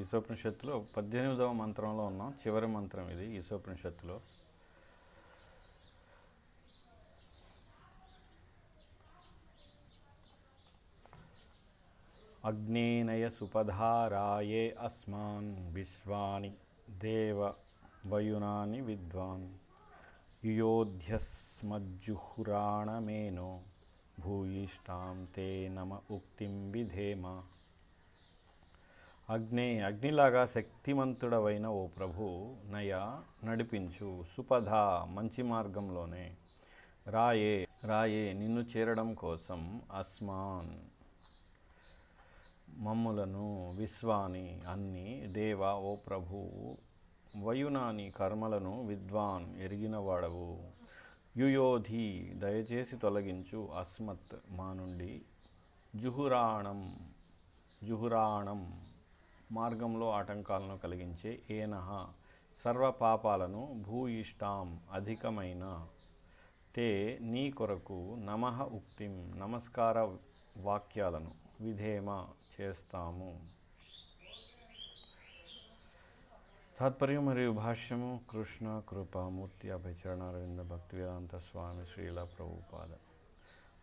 ఈశోపనిషత్తులో పద్దెనిమిదవ మంత్రంలో ఉన్నాం. చివరి మంత్రం ఇది ఈశోపనిషత్తులో. అగ్నేనయ సుపధారాయే అస్మాన్ విశ్వాని దేవ వయునాని విద్వాన్ యుయోధ్యస్మజ్జుహురాణమేనో భూయిష్టాం తే నమ ఉక్తిం విధేమ అగ్ని అగ్నిలాగా శక్తిమంతుడవైన ఓ ప్రభు నయ నడిపించు సుపధ మంచి మార్గంలోనే. రాయే రాయే నిన్ను చేరడం కోసం అస్మాన్. మమ్ములను విశ్వాని అన్ని దేవ ఓ ప్రభు వయునాని కర్మలను విద్వాన్ ఎరిగినవాడవు. యుయోధి దయచేసి తొలగించు అస్మత్ మా నుండి. జుహురాణం జుహురాణం. మార్గంలో ఆటంకాలను కలిగించే ఏనహ సర్వ పాపాలను భూయిష్టాం అధికమైన తే నీ కొరకు నమః ఉక్తిం నమస్కార వాక్యాలను విధేమ చేస్తాము. తాత్పర్యం మరియు భాష్యము కృష్ణ కృపామూర్తి అభయచరణారవింద భక్తివేదాంత స్వామి శ్రీల ప్రభుపాద.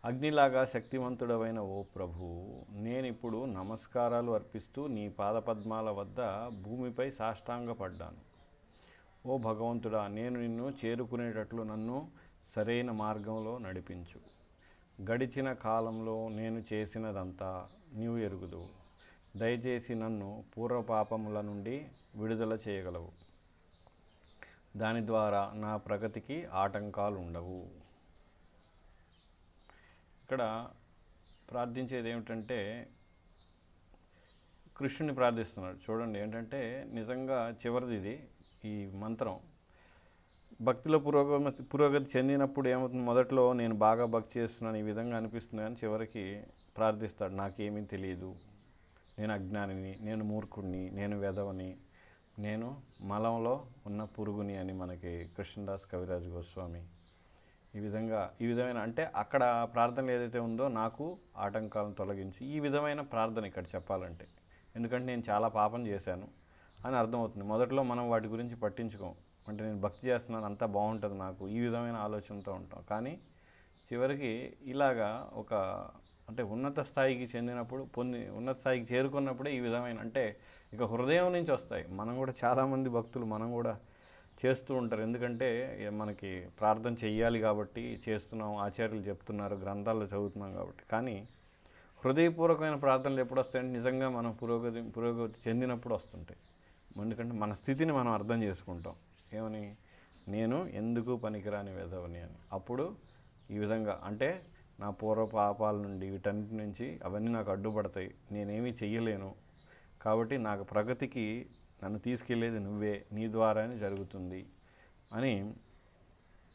అగ్నిలాగా శక్తివంతుడవైన ఓ ప్రభు నేనిప్పుడు నమస్కారాలు అర్పిస్తూ నీ పాదపద్మాల వద్ద భూమిపై సాష్టాంగపడ్డాను. ఓ భగవంతుడా నేను నిన్ను చేరుకునేటట్లు నన్ను సరైన మార్గంలో నడిపించు. గడిచిన కాలంలో నేను చేసినదంతా నీవు ఎరుగుదు. దయచేసి నన్ను పూర్వపాపముల నుండి విడుదల చేయగలవు. దాని ద్వారా నా ప్రగతికి ఆటంకాలు ఉండవు ఇక్కడ ప్రార్థించేది ఏమిటంటే కృష్ణుని ప్రార్థిస్తున్నాడు చూడండి ఏంటంటే నిజంగా చివరిది ఇది ఈ మంత్రం. భక్తిలో పురోగతి పురోగతి చెందినప్పుడు ఏమవుతుంది? మొదట్లో నేను బాగా భక్తి చేస్తున్నాను ఈ విధంగా అనిపిస్తుంది కానీ చివరికి ప్రార్థిస్తాడు. నాకేమీ తెలియదు నేను అజ్ఞానిని నేను మూర్ఖుడిని నేను వెధవని నేను మలంలో ఉన్న పురుగుని అని మనకి కృష్ణదాస్ కవిరాజ్ గోస్వామి ఈ విధంగా ఈ విధమైన అంటే అక్కడ ప్రార్థనలు ఏదైతే ఉందో నాకు ఆటంకాలను తొలగించి ఈ విధమైన ప్రార్థన ఇక్కడ చెప్పాలంటే. ఎందుకంటే నేను చాలా పాపం చేశాను అని అర్థమవుతుంది. మొదట్లో మనం వాటి గురించి పట్టించుకోం. అంటే నేను భక్తి చేస్తున్నాను అంతా బాగుంటుంది నాకు ఈ విధమైన ఆలోచనతో ఉంటాం. కానీ చివరికి ఇలాగా ఒక అంటే ఉన్నత స్థాయికి చెందినప్పుడు పొంది ఉన్నత స్థాయికి చేరుకున్నప్పుడే ఈ విధమైన అంటే ఇక హృదయం నుంచి వస్తాయి. మనం కూడా చాలామంది భక్తులు మనం కూడా చేస్తూ ఉంటారు. ఎందుకంటే మనకి ప్రార్థన చెయ్యాలి కాబట్టి చేస్తున్నాం ఆచార్యులు చెప్తున్నారు గ్రంథాల్లో చదువుతున్నాం కాబట్టి. కానీ హృదయపూర్వకమైన ప్రార్థనలు ఎప్పుడు వస్తాయంటే నిజంగా మనం పురోగతి పురోగతి చెందినప్పుడు వస్తుంటాయి. ఎందుకంటే మన స్థితిని మనం అర్థం చేసుకుంటాం. ఏమని? నేను ఎందుకు పనికిరాని వెధవని అని. అప్పుడు ఈ విధంగా అంటే నా పూర్వ పాపాల నుండి వీటన్నిటి నుంచి అవన్నీ నాకు అడ్డుపడతాయి. నేనేమీ చెయ్యలేను. కాబట్టి నాకు ప్రగతికి నన్ను తీసుకెళ్ళేది నువ్వే నీ ద్వారానే జరుగుతుంది అని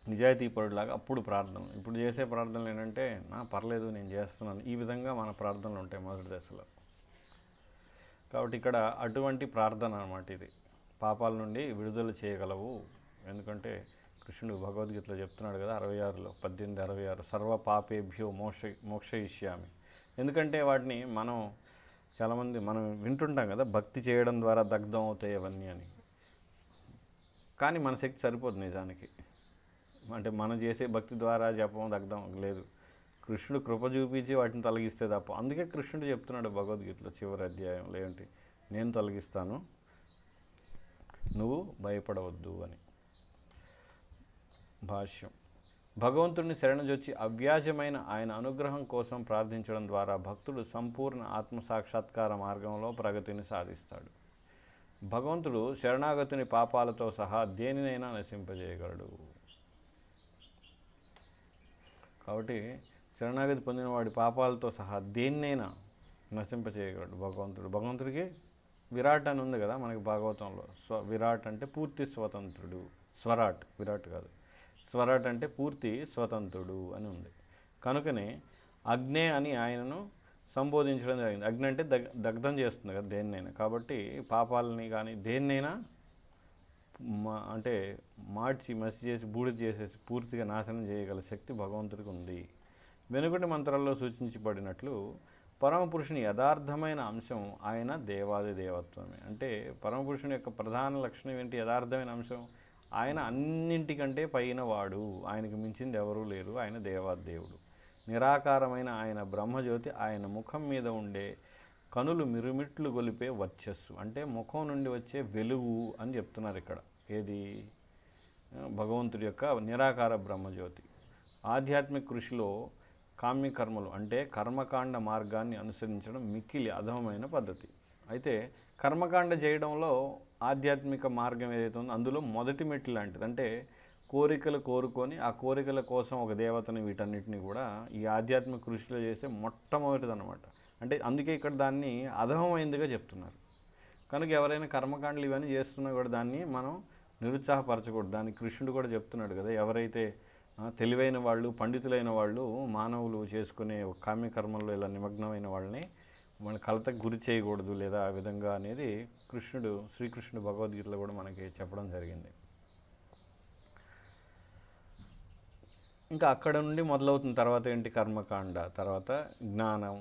నిజాయితీపరులాగా అప్పుడు ప్రార్థన. ఇప్పుడు చేసే ప్రార్థనలు ఏంటంటే నా పర్లేదు నేను చేస్తున్నాను. ఈ విధంగా మన ప్రార్థనలు ఉంటాయి మొదటి దశలో. కాబట్టి ఇక్కడ అటువంటి ప్రార్థన అనమాట ఇది. పాపాల నుండి విడుదల చేయగలవు. ఎందుకంటే కృష్ణుడు భగవద్గీతలో చెప్తున్నాడు కదా అరవై ఆరులో పద్దెనిమిది అరవై ఆరు సర్వ పాపేభ్యో మోక్ష మోక్షయిష్యామి. ఎందుకంటే వాటిని మనం చాలామంది మనం వింటుంటాం కదా భక్తి చేయడం ద్వారా దగ్ధం అవుతాయి అవన్నీ అని. కానీ మన శక్తి సరిపోదు నిజానికి. అంటే మనం చేసే భక్తి ద్వారా జపం దగ్ధం లేదు. కృష్ణుడు కృప చూపించి వాటిని తొలగిస్తే తప్ప అందుకే కృష్ణుడు చెప్తున్నాడు భగవద్గీతలో చివరి అధ్యాయంలో ఏంటి? నేను తొలగిస్తాను నువ్వు భయపడవద్దు అని. భాష్యం. భగవంతుడిని శరణజొచ్చి అవ్యాజమైన ఆయన అనుగ్రహం కోసం ప్రార్థించడం ద్వారా భక్తుడు సంపూర్ణ ఆత్మసాక్షాత్కార మార్గంలో ప్రగతిని సాధిస్తాడు. భగవంతుడు శరణాగతుని పాపాలతో సహా దేనినైనా నశింపజేయగలడు. కాబట్టి శరణాగతి పొందిన వాడి పాపాలతో సహా దేన్నైనా నశింపచేయగలడు భగవంతుడు. భగవంతుడికి విరాట్ అని ఉంది కదా మనకి భాగవతంలో. స్వ విరాట్ అంటే పూర్తి స్వతంత్రుడు. స్వరాట్ విరాట్ కాదు. స్వరాట్ అంటే పూర్తి స్వతంత్రుడు అని ఉంది. కనుకనే అగ్నే అని ఆయనను సంబోధించడం జరిగింది. అగ్ని అంటే దగ్ దగ్ధం చేస్తుంది కదా దేన్నైనా. కాబట్టి పాపాలని కానీ దేన్నైనా మా అంటే మార్చి మసి చేసి బూడిద చేసేసి పూర్తిగా నాశనం చేయగల శక్తి భగవంతుడికి ఉంది. వెనుకటి మంత్రాల్లో సూచించబడినట్లు పరమపురుషుని యథార్థమైన అంశం ఆయన దేవాది దేవత్వమే. అంటే పరమపురుషుని యొక్క ప్రధాన లక్షణం ఏంటి? యథార్థమైన అంశం ఆయన అన్నింటికంటే పైన వాడు. ఆయనకు మించింది ఎవరూ లేరు. ఆయన దేవాదేవుడు. నిరాకారమైన ఆయన బ్రహ్మజ్యోతి ఆయన ముఖం మీద ఉండే కనులు మిరుమిట్లు గొలిపే వర్చస్సు. అంటే ముఖం నుండి వచ్చే వెలుగు అని చెప్తున్నారు ఇక్కడ. ఏది? భగవంతుడి యొక్క నిరాకార బ్రహ్మజ్యోతి. ఆధ్యాత్మిక కృషిలో కామ్యకర్మలు అంటే కర్మకాండ మార్గాన్ని అనుసరించడం మిక్కిలి అధమమైన పద్ధతి. అయితే కర్మకాండ చేయడంలో ఆధ్యాత్మిక మార్గం ఏదైతే ఉందో అందులో మొదటి మెట్టు లాంటిది. అంటే కోరికలు కోరుకొని ఆ కోరికల కోసం ఒక దేవతను వీటన్నిటిని కూడా ఈ ఆధ్యాత్మిక కృషిలో చేస్తే మొట్టమొదటిది అనమాట అంటే అందుకే ఇక్కడ దాన్ని అధమమైందిగా చెప్తున్నారు. కనుక ఎవరైనా కర్మకాండలు ఇవన్నీ చేస్తున్నా కూడా దాన్ని మనం నిరుత్సాహపరచకూడదు. దాన్ని కృష్ణుడు కూడా చెప్తున్నాడు కదా ఎవరైతే తెలివైన వాళ్ళు పండితులైన వాళ్ళు మానవులు చేసుకునే కామ్యకర్మల్లో ఇలా నిమగ్నమైన వాళ్ళని మన కలతకు గురి చేయకూడదు లేదా ఆ విధంగా అనేది కృష్ణుడు శ్రీకృష్ణుడు భగవద్గీతలో కూడా మనకి చెప్పడం జరిగింది. ఇంకా అక్కడ నుండి మొదలవుతున్న తర్వాత ఏంటి కర్మకాండ తర్వాత జ్ఞానం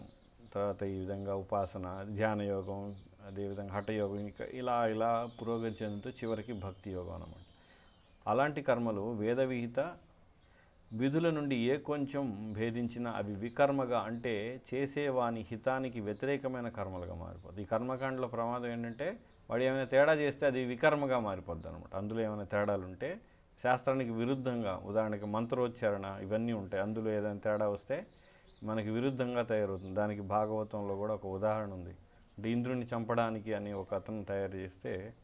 తర్వాత ఈ విధంగా ఉపాసన ధ్యాన యోగం అదేవిధంగా హఠయోగం ఇంకా ఇలా ఇలా పురోగతి చెందుతూ చివరికి భక్తి యోగం అన్నమాట. అలాంటి కర్మలు వేదవిహిత విధుల నుండి ఏ కొంచెం భేదించినా అవి వికర్మగా అంటే చేసేవాని హితానికి వ్యతిరేకమైన కర్మలుగా మారిపోద్ది ఈ కర్మకాండలో ప్రమాదం ఏంటంటే వాడు ఏమైనా తేడా చేస్తే అది వికర్మగా మారిపోద్ది అనమాట అందులో ఏమైనా తేడాలు ఉంటే శాస్త్రానికి విరుద్ధంగా ఉదాహరణకి మంత్రోచ్చారణ ఇవన్నీ ఉంటాయి. అందులో ఏదైనా తేడా వస్తే మనకి విరుద్ధంగా తయారవుతుంది. దానికి భాగవతంలో కూడా ఒక ఉదాహరణ ఉంది. అంటే ఇంద్రుని చంపడానికి అని ఒక అతను తయారు చేస్తే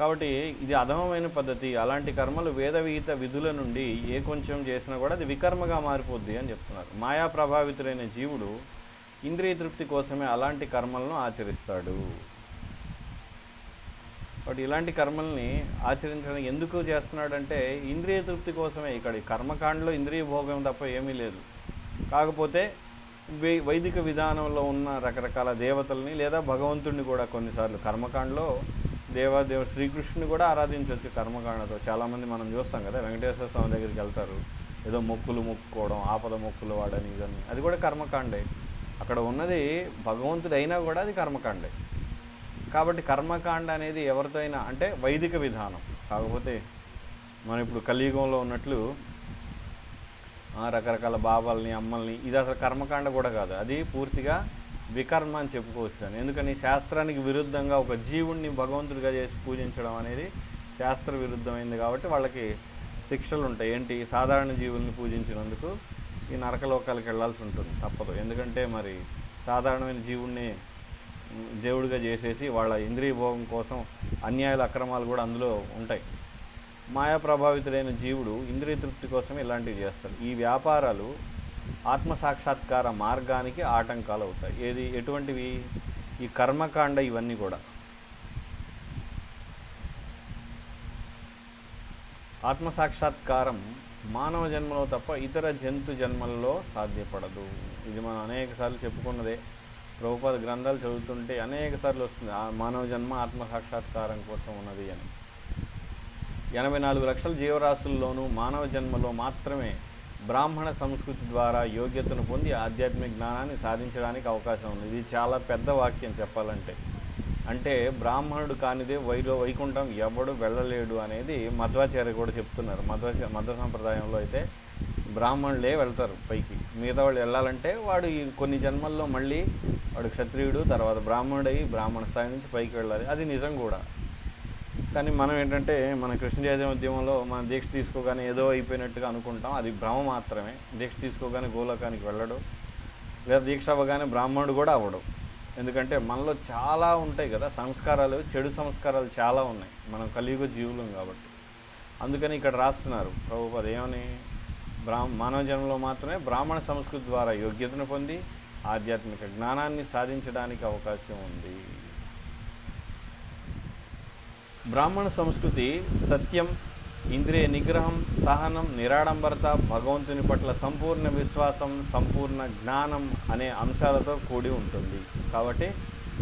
కాబట్టి ఇది అధమమైన పద్ధతి. అలాంటి కర్మలు వేదవిహిత విధుల నుండి ఏ కొంచెం చేసినా కూడా అది వికర్మగా మారిపోద్ది అని చెప్తున్నారు. మాయా ప్రభావితుడైన జీవుడు ఇంద్రియ తృప్తి కోసమే అలాంటి కర్మలను ఆచరిస్తాడు. కాబట్టి ఇలాంటి కర్మల్ని ఆచరించడం ఎందుకు చేస్తున్నాడంటే ఇంద్రియ తృప్తి కోసమే. ఇక్కడ కర్మకాండలో ఇంద్రియ భోగం తప్ప ఏమీ లేదు. కాకపోతే వై వైదిక విధానంలో ఉన్న రకరకాల దేవతల్ని లేదా భగవంతుడిని కూడా కొన్నిసార్లు కర్మకాండలో దేవాదేవుడు శ్రీకృష్ణుని కూడా ఆరాధించవచ్చు కర్మకాండతో. చాలామంది మనం చూస్తాం కదా వెంకటేశ్వర స్వామి దగ్గరికి వెళ్తారు. ఏదో మొక్కులు మొక్కుకోవడం ఆపద మొక్కులు వాడని ఇదని. అది కూడా కర్మకాండే. అక్కడ ఉన్నది భగవంతుడు అయినా కూడా అది కర్మకాండే. కాబట్టి కర్మకాండ అనేది ఎవరితో అయినా అంటే వైదిక విధానం. కాకపోతే మనం ఇప్పుడు కలియుగంలో ఉన్నట్లు రకరకాల బాబాల్ని అమ్మల్ని ఇది అసలు కర్మకాండ కూడా కాదు. అది పూర్తిగా వికర్మ అని చెప్పుకోవచ్చు దాన్ని. ఎందుకని శాస్త్రానికి విరుద్ధంగా ఒక జీవుణ్ణి భగవంతుడిగా చేసి పూజించడం అనేది శాస్త్ర విరుద్ధమైంది కాబట్టి వాళ్ళకి శిక్షలు ఉంటాయి. ఏంటి? సాధారణ జీవుల్ని పూజించినందుకు ఈ నరకలోకాలకు వెళ్ళాల్సి ఉంటుంది. తప్పదు. ఎందుకంటే మరి సాధారణమైన జీవుణ్ణి దేవుడిగా చేసేసి వాళ్ళ ఇంద్రియ భోగం కోసం అన్యాయాలు అక్రమాలు కూడా అందులో ఉంటాయి. మాయా ప్రభావితుడైన జీవుడు ఇంద్రియ తృప్తి కోసం ఇలాంటివి చేస్తాడు. ఈ వ్యాపారాలు ఆత్మ సాక్షాత్కార మార్గానికి ఆటంకాలు అవుతాయి ఏది ఎటువంటివి? ఈ కర్మకాండ ఇవన్నీ కూడా. ఆత్మ సాక్షాత్కారం మానవ జన్మలో తప్ప ఇతర జంతు జన్మల్లో సాధ్యపడదు. ఇది మనం అనేక సార్లు చెప్పుకున్నదే. ప్రభుపాద గ్రంథాలు చదువుతుంటే అనేక సార్లు వస్తుంది. ఆ మానవ జన్మ ఆత్మ సాక్షాత్కారం కోసం ఉన్నది అని. ఎనభై నాలుగు లక్షల జీవరాశుల్లోనూ మానవ జన్మలో మాత్రమే బ్రాహ్మణ సంస్కృతి ద్వారా యోగ్యతను పొంది ఆధ్యాత్మిక జ్ఞానాన్ని సాధించడానికి అవకాశం ఉంది. ఇది చాలా పెద్ద వాక్యం చెప్పాలంటే. అంటే బ్రాహ్మణుడు కానిదే వైలో వైకుంఠం ఎవడు వెళ్ళలేడు అనేది మధ్వాచార్య కూడా చెప్తున్నారు. మధ్వాచార్య మధ్వ సంప్రదాయంలో అయితే బ్రాహ్మణులే వెళ్తారు పైకి. మిగతా వాళ్ళు వెళ్ళాలంటే వాడు ఈ కొన్ని జన్మల్లో మళ్ళీ వాడు క్షత్రియుడు తర్వాత బ్రాహ్మణుడై బ్రాహ్మణ స్థాయి నుంచి పైకి వెళ్ళాలి. అది నిజం కూడా. కానీ మనం ఏంటంటే మన కృష్ణ జయదేవ ఉద్యమంలో మన దీక్ష తీసుకోగానే ఏదో అయిపోయినట్టుగా అనుకుంటాం. అది భ్రమ మాత్రమే. దీక్ష తీసుకోగానే గోలోకానికి వెళ్ళడు. లేదా దీక్ష అవ్వగానే బ్రాహ్మణుడు కూడా అవ్వడు. ఎందుకంటే మనలో చాలా ఉంటాయి కదా సంస్కారాలు చెడు సంస్కారాలు చాలా ఉన్నాయి. మనం కలియుగ జీవులం కాబట్టి. అందుకని ఇక్కడ రాస్తున్నారు. ప్రభుపద ఏమని? బ్రాహ్మ మానవ జన్మలో మాత్రమే బ్రాహ్మణ సంస్కృతి ద్వారా యోగ్యతను పొంది ఆధ్యాత్మిక జ్ఞానాన్ని సాధించడానికి అవకాశం ఉంది. బ్రాహ్మణ సంస్కృతి సత్యం ఇంద్రియ నిగ్రహం సహనం నిరాడంబరత భగవంతుని పట్ల సంపూర్ణ విశ్వాసం సంపూర్ణ జ్ఞానం అనే అంశాలతో కూడి ఉంటుంది. కాబట్టి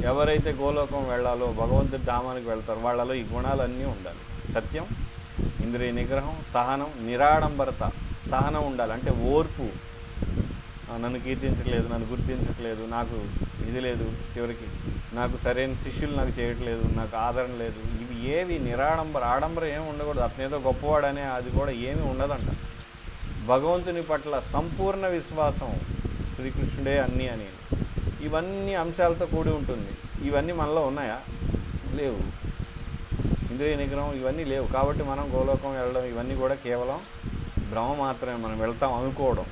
ఎవరైతే గోలోకం వెళ్ళాలో భగవంతుడి ధామానికి వెళ్తారో వాళ్ళలో ఈ గుణాలన్నీ ఉండాలి. సత్యం ఇంద్రియ నిగ్రహం సహనం నిరాడంబరత సహనం ఉండాలి. అంటే ఓర్పు నన్ను కీర్తించట్లేదు నన్ను గుర్తించట్లేదు నాకు ఇది లేదు చివరికి. నాకు సరైన శిష్యులు నాకు చేయట్లేదు నాకు ఆదరణ లేదు. ఇవి ఏవి నిరాడంబర ఆడంబరం ఏమి ఉండకూడదు. అతనేదో గొప్పవాడనే అది కూడా ఏమీ ఉండదంట. భగవంతుని పట్ల సంపూర్ణ విశ్వాసం శ్రీకృష్ణుడే అన్నీ అని. ఇవన్నీ అంశాలతో కూడి ఉంటుంది. ఇవన్నీ మనలో ఉన్నాయా? లేవు. ఇంద్రియ నిగ్రహం ఇవన్నీ లేవు. కాబట్టి మనం గోలోకం వెళ్ళడం ఇవన్నీ కూడా కేవలం భ్రమ మాత్రమే మనం వెళ్తాం అనుకోవడం.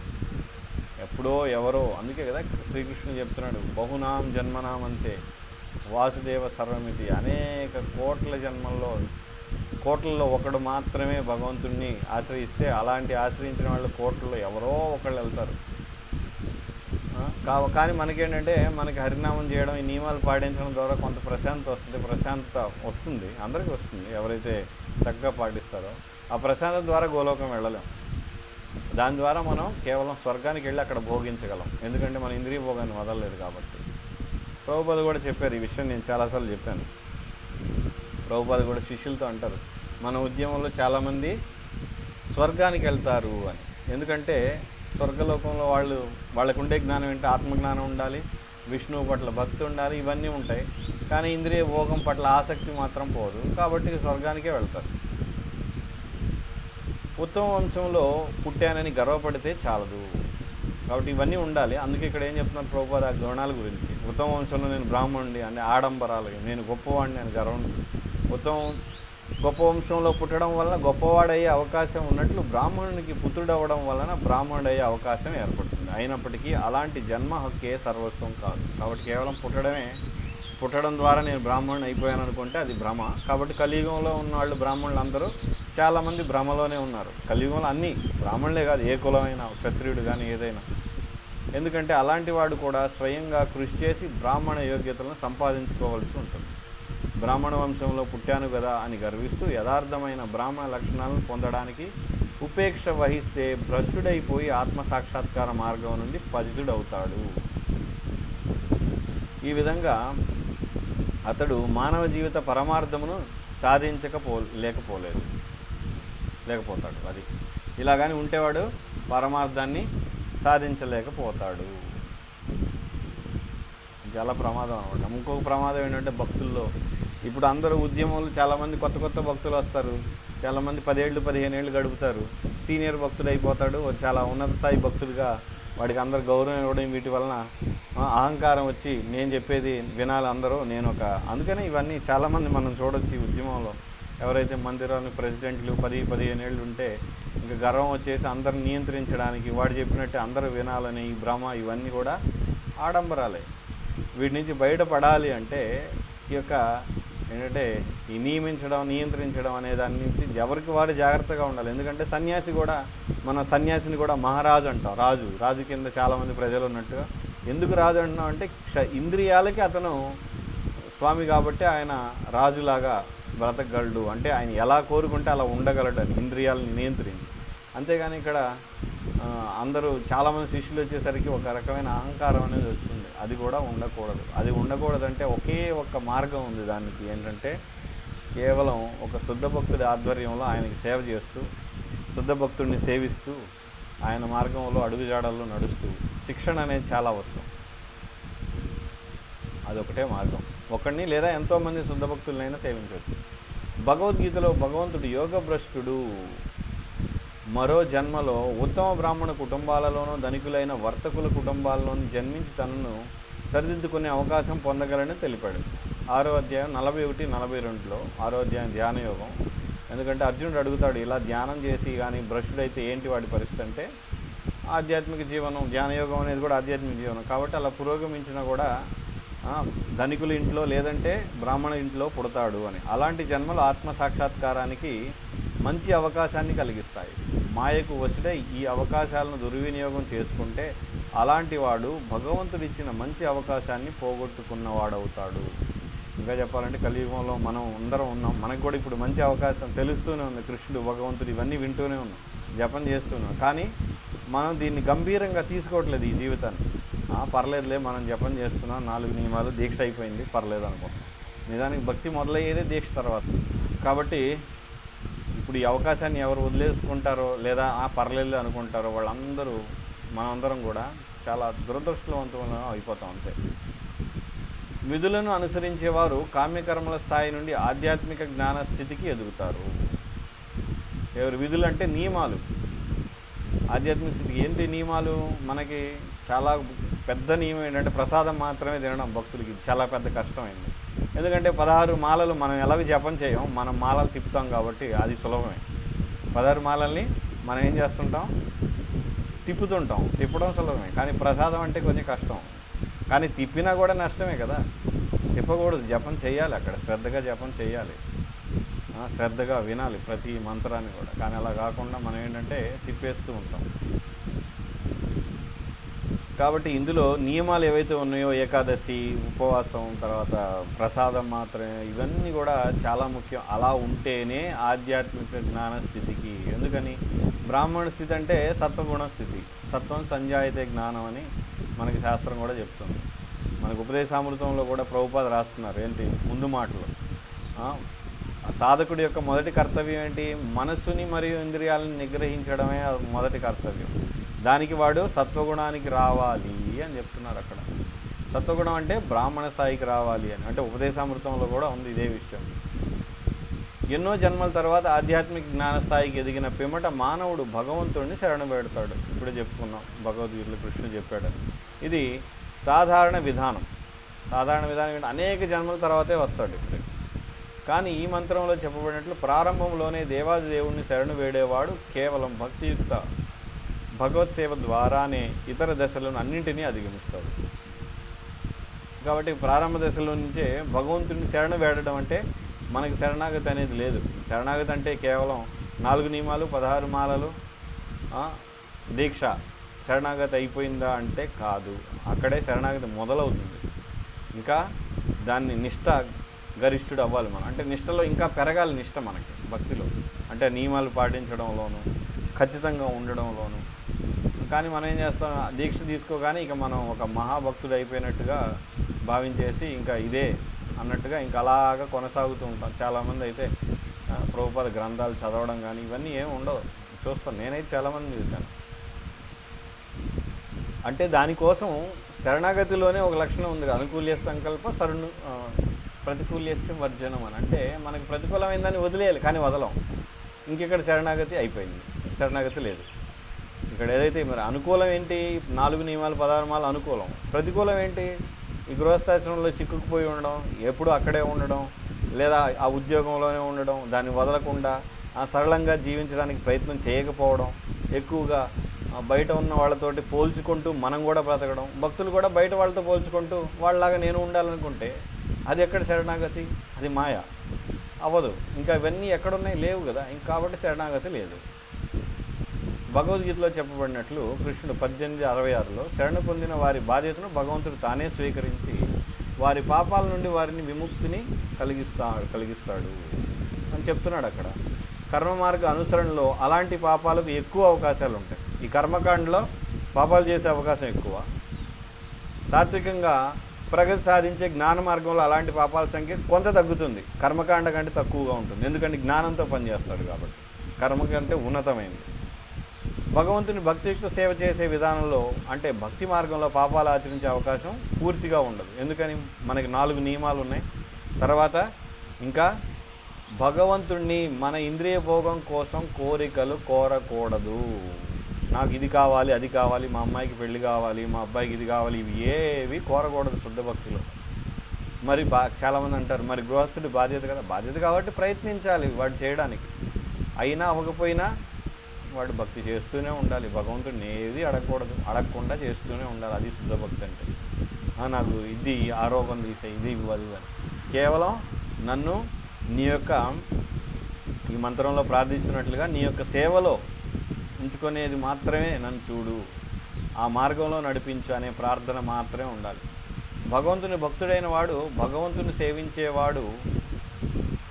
ఎప్పుడో ఎవరో అందుకే కదా శ్రీకృష్ణుడు చెప్తున్నాడు బహునాం జన్మనాం అంతే వాసుదేవ సర్వమితి. అనేక కోట్ల జన్మల్లో కోట్లలో ఒకడు మాత్రమే భగవంతుణ్ణి ఆశ్రయిస్తే అలాంటి ఆశ్రయించిన వాళ్ళు కోట్లలో ఎవరో ఒకళ్ళు వెళ్తారు. కా కానీ మనకేంటంటే మనకి హరినామం చేయడం ఈ నియమాలు పాటించడం ద్వారా కొంత ప్రశాంతత వస్తుంది ప్రశాంతత వస్తుంది అందరికీ వస్తుంది ఎవరైతే చక్కగా పాటిస్తారో. ఆ ప్రశాంతత ద్వారా గోలోకం వెళ్ళలేం. దాని ద్వారా మనం కేవలం స్వర్గానికి వెళ్ళి అక్కడ భోగించగలం. ఎందుకంటే మన ఇంద్రియ భోగాన్ని వదలలేదు కాబట్టి. ప్రభుపద కూడా చెప్పారు ఈ విషయం నేను చాలాసార్లు చెప్పాను. ప్రభుపద కూడా శిష్యులతో అంటారు మన ఉద్యమంలో చాలామంది స్వర్గానికి వెళ్తారు అని. ఎందుకంటే స్వర్గలోకంలో వాళ్ళు వాళ్ళకు ఉండే జ్ఞానం ఏంటి? ఆత్మజ్ఞానం ఉండాలి విష్ణువు పట్ల భక్తి ఉండాలి ఇవన్నీ ఉంటాయి. కానీ ఇంద్రియ భోగం పట్ల ఆసక్తి మాత్రం పోదు. కాబట్టి స్వర్గానికే వెళ్తారు. ఉత్తమ వంశంలో పుట్టానని గర్వపడితే చాలదు. కాబట్టి ఇవన్నీ ఉండాలి. అందుకే ఇక్కడ ఏం చెప్తున్నారు ప్రభుపాద ఆ గుణాల గురించి. ఉత్తమ వంశంలో నేను బ్రాహ్మణుడి అంటే ఆడంబరాలు నేను గొప్పవాడిని అని గర్వం. ఉత్తమ గొప్ప వంశంలో పుట్టడం వలన గొప్పవాడయ్యే అవకాశం ఉన్నట్లు బ్రాహ్మణునికి పుత్రుడు అవ్వడం వలన బ్రాహ్మణుడయ్యే అవకాశం ఏర్పడుతుంది. అయినప్పటికీ అలాంటి జన్మ హక్కే సర్వస్వం కాదు. కాబట్టి కేవలం పుట్టడమే పుట్టడం ద్వారా నేను బ్రాహ్మణుని అయిపోయాను అనుకుంటే అది భ్రమ. కాబట్టి కలియుగంలో ఉన్న వాళ్ళు బ్రాహ్మణులు అందరూ చాలామంది భ్రమలోనే ఉన్నారు. కలియుగంలో అన్నీ బ్రాహ్మణులే కాదు ఏ కులమైనా క్షత్రియుడు కానీ ఏదైనా. ఎందుకంటే అలాంటి వాడు కూడా స్వయంగా కృషి చేసి బ్రాహ్మణ యోగ్యతలను సంపాదించుకోవాల్సి ఉంటుంది. బ్రాహ్మణ వంశంలో పుట్టాను కదా అని గర్విస్తూ యథార్థమైన బ్రాహ్మణ లక్షణాలను పొందడానికి ఉపేక్ష వహిస్తే భ్రష్టుడైపోయి ఆత్మ సాక్షాత్కార మార్గం నుండి పతితుడవుతాడు ఈ విధంగా అతడు మానవ జీవిత పరమార్థమును సాధించకపో లేకపోలేదు. లేకపోతాడు. అది ఇలా కానీ ఉంటేవాడు పరమార్థాన్ని సాధించలేకపోతాడు. చాలా ప్రమాదం అనమాట ఇంకొక ప్రమాదం ఏంటంటే భక్తుల్లో. ఇప్పుడు అందరూ ఉద్యమంలో చాలామంది కొత్త కొత్త భక్తులు వస్తారు. చాలామంది పదేళ్ళు పదిహేను ఏళ్ళు గడుపుతారు. సీనియర్ భక్తుడు అయిపోతాడు. చాలా ఉన్నత స్థాయి భక్తుడిగా వాడికి అందరు గౌరవం ఇవ్వడం వీటి వలన అహంకారం వచ్చి నేను చెప్పేది వినాలి అందరూ నేను ఒక అందుకనే ఇవన్నీ చాలామంది మనం చూడొచ్చు ఈ ఉద్యమంలో. ఎవరైతే మందిరాలను ప్రెసిడెంట్లు పది పదిహేను ఏళ్ళు ఉంటే ఇంకా గర్వం వచ్చేసి అందరిని నియంత్రించడానికి వాడు చెప్పినట్టు అందరూ వినాలని ఈ భ్రమ ఇవన్నీ కూడా ఆడంబరాలే. వీటి నుంచి బయటపడాలి అంటే ఈ యొక్క ఏంటంటే ఈ నియమించడం నియంత్రించడం అనే దాని నుంచి ఎవరికి వారు జాగ్రత్తగా ఉండాలి. ఎందుకంటే సన్యాసి కూడా మన సన్యాసిని కూడా మహారాజు అంటాం. రాజు రాజు కింద చాలామంది ప్రజలు ఉన్నట్టుగా. ఎందుకు రాజు అంటున్నాం అంటే క్ష ఇంద్రియాలకి అతను స్వామి కాబట్టి ఆయన రాజులాగా బ్రతకగలడు. అంటే ఆయన ఎలా కోరుకుంటే అలా ఉండగలడు అని ఇంద్రియాలను నియంత్రించి. అంతేగాని ఇక్కడ అందరూ చాలామంది శిష్యులు వచ్చేసరికి ఒక రకమైన అహంకారం అనేది వస్తుంది అది కూడా ఉండకూడదు. అది ఉండకూడదంటే ఒకే ఒక్క మార్గం ఉంది దానికి. ఏంటంటే కేవలం ఒక శుద్ధ భక్తుడి ఆధ్వర్యంలో ఆయనకి సేవ చేస్తూ శుద్ధ భక్తుడిని సేవిస్తూ ఆయన మార్గంలో అడుగుజాడల్లో నడుస్తూ శిక్షణ అనేది చాలా అవసరం. అదొకటే మార్గం. ఒకడిని లేదా ఎంతోమంది శుద్ధ సేవించవచ్చు. భగవద్గీతలో భగవంతుడు యోగభ్రష్టుడు. మరో జన్మలో ఉత్తమ బ్రాహ్మణ కుటుంబాలలోనూ ధనికులైన వర్తకుల కుటుంబాల్లోనూ జన్మించి తనను సరిదిద్దుకునే అవకాశం పొందగలని తెలిపాడు. ఆరో అధ్యాయం నలభై ఒకటి నలభై రెండులో ఆరో అధ్యాయం ధ్యాన యోగం. ఎందుకంటే అర్జునుడు అడుగుతాడు ఇలా ధ్యానం చేసి కానీ భ్రష్టుడైతే ఏంటి వాడి పరిస్థితి? అంటే ఆధ్యాత్మిక జీవనం ధ్యానయోగం అనేది కూడా ఆధ్యాత్మిక జీవనం. కాబట్టి అలా పురోగమించినా కూడా ధనికుల ఇంట్లో లేదంటే బ్రాహ్మణ ఇంట్లో పుడతాడు అని. అలాంటి జన్మలు ఆత్మ సాక్షాత్కారానికి మంచి అవకాశాన్ని కలిగిస్తాయి. మాయకు వసుడై ఈ అవకాశాలను దుర్వినియోగం చేసుకుంటే అలాంటి వాడు భగవంతుడిచ్చిన మంచి అవకాశాన్ని పోగొట్టుకున్నవాడవుతాడు. ఇంకా చెప్పాలంటే కలియుగంలో మనం అందరం ఉన్నాం. మనకు కూడా ఇప్పుడు మంచి అవకాశం తెలుస్తూనే ఉంది. కృష్ణుడు భగవంతుడు ఇవన్నీ వింటూనే ఉన్నాం. జపం చేస్తున్నాం కానీ మనం దీన్ని గంభీరంగా తీసుకోవట్లేదు ఈ జీవితాన్ని. పర్లేదులే మనం జపం చేస్తున్నాం నాలుగు నియమాలు దీక్ష అయిపోయింది పర్లేదు అనుకో. నిజానికి భక్తి మొదలయ్యేదే దీక్ష తర్వాత. కాబట్టి ఇప్పుడు ఈ అవకాశాన్ని ఎవరు వదిలేసుకుంటారో లేదా ఆ పర్లేదు అనుకుంటారో వాళ్ళందరూ మనందరం కూడా చాలా దురదృష్టవంతం అయిపోతాం అంతే. విధులను అనుసరించేవారు కామ్యకర్మల స్థాయి నుండి ఆధ్యాత్మిక జ్ఞాన స్థితికి ఎదుగుతారు. ఎవరు విధులు అంటే నియమాలు. ఆధ్యాత్మిక స్థితికి ఏంటి నియమాలు? మనకి చాలా పెద్ద నియమం ఏంటంటే ప్రసాదం మాత్రమే తినడం భక్తులకి చాలా పెద్ద కష్టమైంది. ఎందుకంటే పదహారు మాలలు మనం ఎలాగో జపం చేయం మనం మాలలు తిప్పుతాం కాబట్టి అది సులభమే. పదహారు మాలల్ని మనం ఏం చేస్తుంటాం? తిప్పుతుంటాం. తిప్పడం సులభమే. కానీ ప్రసాదం అంటే కొంచెం కష్టం. కానీ తిప్పినా కూడా నష్టమే కదా. తిప్పకూడదు. జపం చేయాలి అక్కడ. శ్రద్ధగా జపం చేయాలి. శ్రద్ధగా వినాలి ప్రతి మంత్రాన్ని కూడా. కానీ అలా కాకుండా మనం ఏంటంటే తిప్పేస్తూ ఉంటాం. కాబట్టి ఇందులో నియమాలు ఏవైతే ఉన్నాయో ఏకాదశి ఉపవాసం తర్వాత ప్రసాదం మాత్రమే ఇవన్నీ కూడా చాలా ముఖ్యం. అలా ఉంటేనే ఆధ్యాత్మిక జ్ఞాన స్థితికి ఎందుకని? బ్రాహ్మణ స్థితి అంటే సత్వగుణ స్థితి. సత్వం సంజాయితే జ్ఞానం అని మనకి శాస్త్రం కూడా చెప్తుంది. మనకు ఉపదేశామృతంలో కూడా ప్రభుపాద రాస్తున్నారు ఏంటి? ముందు మాటలు. సాధకుడి యొక్క మొదటి కర్తవ్యం ఏంటి? మనస్సుని మరియు ఇంద్రియాలను నిగ్రహించడమే మొదటి కర్తవ్యం. దానికి వాడు సత్వగుణానికి రావాలి అని చెప్తున్నారు అక్కడ. సత్వగుణం అంటే బ్రాహ్మణ స్థాయికి రావాలి అని. అంటే ఉపదేశామృతంలో కూడా ఉంది ఇదే విషయం. ఎన్నో జన్మల తర్వాత ఆధ్యాత్మిక జ్ఞాన స్థాయికి ఎదిగిన పిమ్మట మానవుడు భగవంతుడిని శరణ పెడతాడు. ఇప్పుడే చెప్పుకున్నాం. భగవద్గీతలో కృష్ణుడు చెప్పాడు. ఇది సాధారణ విధానం. సాధారణ విధానం అనేక జన్మల తర్వాతే వస్తాడు ఇప్పుడు. కానీ ఈ మంత్రంలో చెప్పబడినట్లు ప్రారంభంలోనే దేవాది దేవుణ్ణి శరణు వేడేవాడు కేవలం భక్తియుక్త. భగవత్ సేవ ద్వారానే ఇతర దశలను అన్నింటినీ అధిగమిస్తాడు. కాబట్టి ప్రారంభ దశలో నుంచే భగవంతుడిని శరణ వేడడం అంటే మనకి శరణాగతి అనేది లేదు. శరణాగతి అంటే కేవలం నాలుగు నియమాలు పదహారు మాలలు దీక్ష. శరణాగతి అయిపోయిందా అంటే కాదు. అక్కడే శరణాగతి మొదలవుతుంది. ఇంకా దాన్ని నిష్ఠ గరిష్ఠుడు అవ్వాలి మనం. అంటే నిష్టలో ఇంకా పెరగాలి నిష్ట మనకి భక్తిలో. అంటే నియమాలు పాటించడంలోను ఖచ్చితంగా ఉండడంలోను. కానీ మనం ఏం చేస్తాం? దీక్ష తీసుకోగానే ఇక మనం ఒక మహాభక్తుడు అయిపోయినట్టుగా భావించేసి ఇంకా ఇదే అన్నట్టుగా ఇంకా అలాగా కొనసాగుతూ ఉంటాం. చాలామంది అయితే ఆ, ప్రభుపాద గ్రంథాలు చదవడం కానీ ఇవన్నీ ఏమి ఉండవు. చూస్తాను నేనైతే చాలామంది చూశాను. అంటే దానికోసం శరణాగతిలోనే ఒక లక్షణం ఉంది. అనుకూల్య సంకల్ప సరుణు ప్రతికూల్యస్య వర్జనం అని. అంటే మనకి ప్రతికూలమైందని వదిలేయాలి కానీ వదలం. ఇంకెక్కడ శరణాగతి అయిపోయింది? శరణాగతి లేదు. ఇక్కడ ఏదైతే మరి అనుకూలం ఏంటి? నాలుగు నియమాలు పదహారు అనుకూలం. ప్రతికూలం ఏంటి? ఈ గృహస్థాశ్రమంలో చిక్కుకుపోయి ఉండడం ఎప్పుడూ అక్కడే ఉండడం లేదా ఆ ఉద్యోగంలోనే ఉండడం దాన్ని వదలకుండా ఆ సరళంగా జీవించడానికి ప్రయత్నం చేయకపోవడం ఎక్కువగా బయట ఉన్న వాళ్ళతోటి పోల్చుకుంటూ మనం కూడా బ్రతకడం భక్తులు కూడా బయట వాళ్ళతో పోల్చుకుంటూ వాళ్ళలాగా నేను ఉండాలనుకుంటే అది ఎక్కడ శరణాగతి? అది మాయ. అవ్వదు. ఇంకా ఇవన్నీ ఎక్కడున్నాయి? లేవు కదా. ఇంకా కాబట్టి శరణాగతి లేదు. భగవద్గీతలో చెప్పబడినట్లు కృష్ణుడు పద్దెనిమిది అరవై ఆరులో శరణ పొందిన వారి బాధ్యతను భగవంతుడు తానే స్వీకరించి వారి పాపాల నుండి వారిని విముక్తిని కలిగిస్తా కలిగిస్తాడు అని చెప్తున్నాడు అక్కడ. కర్మ మార్గ అనుసరణలో అలాంటి పాపాలకు ఎక్కువ అవకాశాలు ఉంటాయి. ఈ కర్మకాండలో పాపాలు చేసే అవకాశం ఎక్కువ. తాత్వికంగా ప్రగతి సాధించే జ్ఞాన మార్గంలో అలాంటి పాపాల సంఖ్య కొంత తగ్గుతుంది. కర్మకాండ కంటే తక్కువగా ఉంటుంది. ఎందుకంటే జ్ఞానంతో పనిచేస్తాడు కాబట్టి. కర్మ కంటే ఉన్నతమైంది భగవంతుని భక్తియుక్త సేవ చేసే విధానంలో అంటే భక్తి మార్గంలో పాపాలు ఆచరించే అవకాశం పూర్తిగా ఉండదు. ఎందుకని? మనకి నాలుగు నియమాలు ఉన్నాయి. తర్వాత ఇంకా భగవంతుణ్ణి మన ఇంద్రియ భోగం కోసం కోరికలు కోరకూడదు. నాకు ఇది కావాలి అది కావాలి మా అమ్మాయికి పెళ్ళి కావాలి మా అబ్బాయికి ఇది కావాలి ఇవి ఏవి కోరకూడదు శుద్ధ భక్తిలో. మరి బా చాలామంది అంటారు మరి గృహస్థుడి బాధ్యత కదా? బాధ్యత కాబట్టి ప్రయత్నించాలి వాడు చేయడానికి. అయినా అవ్వకపోయినా వాడు భక్తి చేస్తూనే ఉండాలి. భగవంతుడిని ఏది అడగకూడదు. అడగకుండా చేస్తూనే ఉండాలి. అది శుద్ధ భక్తి అంటే. ఆ, నాకు ఇది ఆరోగ్యం తీసే ఇది ఇవ్వు, అని. కేవలం నన్ను నీ యొక్క ఈ మంత్రంలో ప్రార్థిస్తున్నట్లుగా నీ యొక్క సేవలో ఉంచుకునేది మాత్రమే నన్ను చూడు. ఆ మార్గంలో నడిపించు అనే ప్రార్థన మాత్రమే ఉండాలి. భగవంతుని భక్తుడైన వాడు భగవంతుని సేవించేవాడు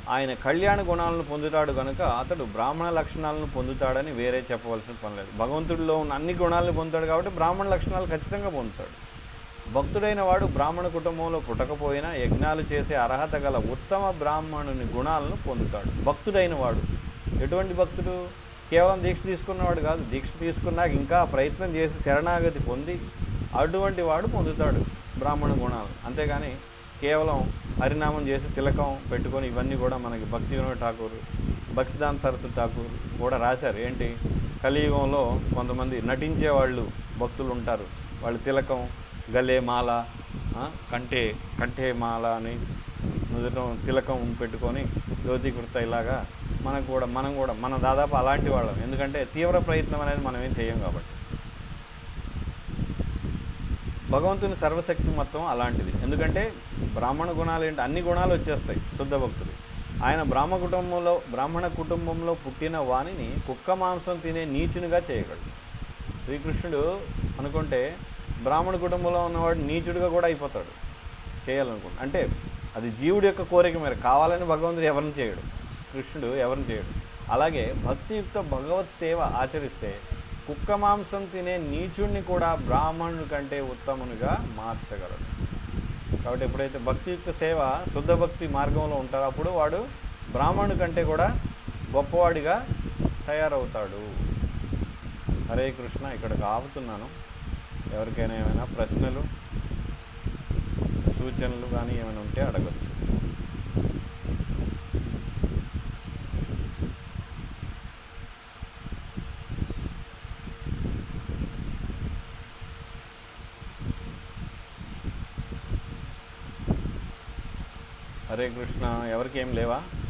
ఆయన కళ్యాణ గుణాలను పొందుతాడు కనుక అతడు బ్రాహ్మణ లక్షణాలను పొందుతాడని వేరే చెప్పవలసిన పని లేదు. భగవంతుడిలో ఉన్న అన్ని గుణాలను పొందుతాడు కాబట్టి బ్రాహ్మణ లక్షణాలు ఖచ్చితంగా పొందుతాడు. భక్తుడైన వాడు బ్రాహ్మణ కుటుంబంలో పుట్టకపోయినా యజ్ఞాలు చేసే అర్హత గల ఉత్తమ బ్రాహ్మణుని గుణాలను పొందుతాడు. భక్తుడైన వాడు. ఎటువంటి భక్తుడు? కేవలం దీక్ష తీసుకున్నవాడు కాదు. దీక్ష తీసుకున్నాక ఇంకా ప్రయత్నం చేసి శరణాగతి పొంది అటువంటి వాడు పొందుతాడు బ్రాహ్మణ గుణాలు అంతేగాని కేవలం హరినామం చేసి తిలకం పెట్టుకొని ఇవన్నీ కూడా మనకి భక్తి వినోద్ ఠాకూర్ భక్సిదాన్ సరత్ ఠాకూర్ కూడా రాశారు. ఏంటి? కలియుగంలో కొంతమంది నటించే వాళ్ళు భక్తులు ఉంటారు. వాళ్ళు తిలకం గలే మాల కంటే కంటే మాల అని నుదుటం తిలకం పెట్టుకొని జ్యోతి కుర్త ఇలాగా మనకు కూడా మనం కూడా మనం దాదాపు అలాంటి వాళ్ళం. ఎందుకంటే తీవ్ర ప్రయత్నం అనేది మనం ఏం చేయం కాబట్టి. భగవంతుని సర్వశక్తి మొత్తం అలాంటిది. ఎందుకంటే బ్రాహ్మణ గుణాలు ఏంటి? అన్ని గుణాలు వచ్చేస్తాయి శుద్ధ భక్తులు. ఆయన బ్రాహ్మ కుటుంబంలో బ్రాహ్మణ కుటుంబంలో పుట్టిన వాణిని కుక్క మాంసం తినే నీచునిగా చేయగలడు. శ్రీకృష్ణుడు అనుకుంటే బ్రాహ్మణ కుటుంబంలో ఉన్నవాడు నీచుడిగా కూడా అయిపోతాడు. చేయాలనుకుంటా అంటే అది జీవుడి యొక్క కోరిక మేర కావాలని భగవంతుడు ఎవరిని చేయడు. కృష్ణుడు ఎవరిని చేయడు. అలాగే భక్తియుక్త భగవత్ సేవ ఆచరిస్తే కుక్క మాంసం తినే నీచుడిని కూడా బ్రాహ్మణుడి కంటే ఉత్తమునిగా మార్చగలడు. కాబట్టి ఎప్పుడైతే భక్తియుక్త సేవ శుద్ధ భక్తి మార్గంలో ఉంటారో అప్పుడు వాడు బ్రాహ్మణుడి కంటే కూడా గొప్పవాడిగా తయారవుతాడు. హరే కృష్ణ ఇక్కడికి ఆపుతున్నాను. ఎవరికైనా ఏమైనా ప్రశ్నలు సూచనలు కానీ ఏమైనా ఉంటే అడగచ్చు. హరే కృష్ణ ఎవరికి ఏం లేవా?